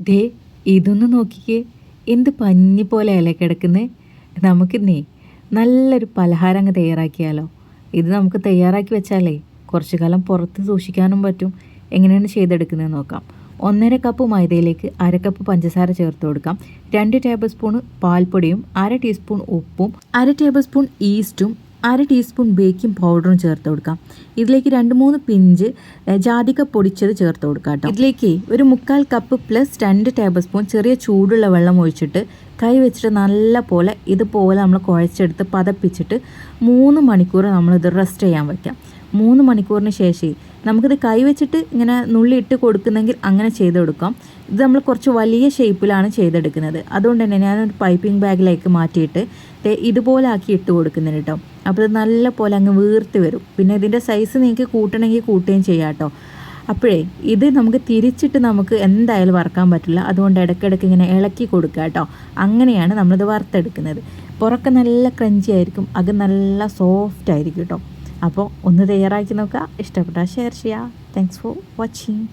ദേ ഇതൊന്ന് നോക്കിക്കേ. എന്ത് പഞ്ഞി പോലെ അല്ലേ കിടക്കുന്നത് നമുക്കിന്നേ നല്ലൊരു പലഹാരം അങ്ങ് തയ്യാറാക്കിയാലോ. ഇത് നമുക്ക് തയ്യാറാക്കി വെച്ചാലേ കുറച്ച് കാലം പുറത്ത് സൂക്ഷിക്കാനും പറ്റും. എങ്ങനെയാണ് ചെയ്തെടുക്കുന്നത് നോക്കാം. ഒന്നര കപ്പ് മൈദയിലേക്ക് അര കപ്പ് പഞ്ചസാര ചേർത്ത് കൊടുക്കാം. രണ്ട് ടേബിൾ സ്പൂൺ പാൽപ്പൊടിയും അര ടീസ്പൂൺ ഉപ്പും അര ടേബിൾ സ്പൂൺ ഈസ്റ്റും അര ടീസ്പൂൺ ബേക്കിംഗ് പൗഡറും ചേർത്ത് കൊടുക്കാം. ഇതിലേക്ക് രണ്ട് മൂന്ന് പിഞ്ച് ജാതിക പൊടിച്ചത് ചേർത്ത് കൊടുക്കാം കേട്ടോ. ഇതിലേക്ക് ഒരു മുക്കാൽ കപ്പ് പ്ലസ് രണ്ട് ടേബിൾ സ്പൂൺ ചെറിയ ചൂടുള്ള വെള്ളം ഒഴിച്ചിട്ട് കൈ വെച്ചിട്ട് നല്ല പോലെ ഇതുപോലെ നമ്മൾ കുഴച്ചെടുത്ത് പതപ്പിച്ചിട്ട് മൂന്ന് മണിക്കൂർ നമ്മളിത് റെസ്റ്റ് ചെയ്യാൻ വയ്ക്കാം മൂന്ന് മണിക്കൂറിന് ശേഷം നമുക്കിത് കൈവച്ചിട്ട് ഇങ്ങനെ നുള്ളി ഇട്ട് കൊടുക്കുന്നെങ്കിൽ അങ്ങനെ ചെയ്ത് കൊടുക്കാം ഇത് നമ്മൾ കുറച്ച് വലിയ ഷേപ്പിലാണ് ചെയ്തെടുക്കുന്നത്. അതുകൊണ്ട് തന്നെ ഞാനൊരു പൈപ്പിംഗ് ബാഗിലേക്ക് മാറ്റിയിട്ട് ഇതുപോലെ ആക്കി ഇട്ട് കൊടുക്കുന്നുണ്ട് കേട്ടോ അപ്പോൾ ഇത് നല്ല പോലെ അങ്ങ് വീർത്ത് വരും. പിന്നെ ഇതിന്റെ സൈസ് നിങ്ങൾക്ക് കൂട്ടണമെങ്കിൽ കൂട്ടുകയും ചെയ്യാം കേട്ടോ അപ്പോഴേ ഇത് നമുക്ക് തിരിച്ചിട്ട് നമുക്ക് എന്തായാലും വറക്കാൻ പറ്റില്ല. അതുകൊണ്ട് ഇടയ്ക്കിടയ്ക്ക് ഇങ്ങനെ ഇളക്കി കൊടുക്കുക കേട്ടോ അങ്ങനെയാണ് നമ്മളിത് വറുത്തെടുക്കുന്നത്. പുറക്കെ നല്ല ക്രഞ്ചി ആയിരിക്കും. അത് നല്ല സോഫ്റ്റ് ആയിരിക്കും കേട്ടോ അപ്പോൾ ഒന്ന് തയ്യാറാക്കി നോക്കുക. ഇഷ്ടപ്പെട്ടാൽ ഷെയർ ചെയ്യുക. Thanks for watching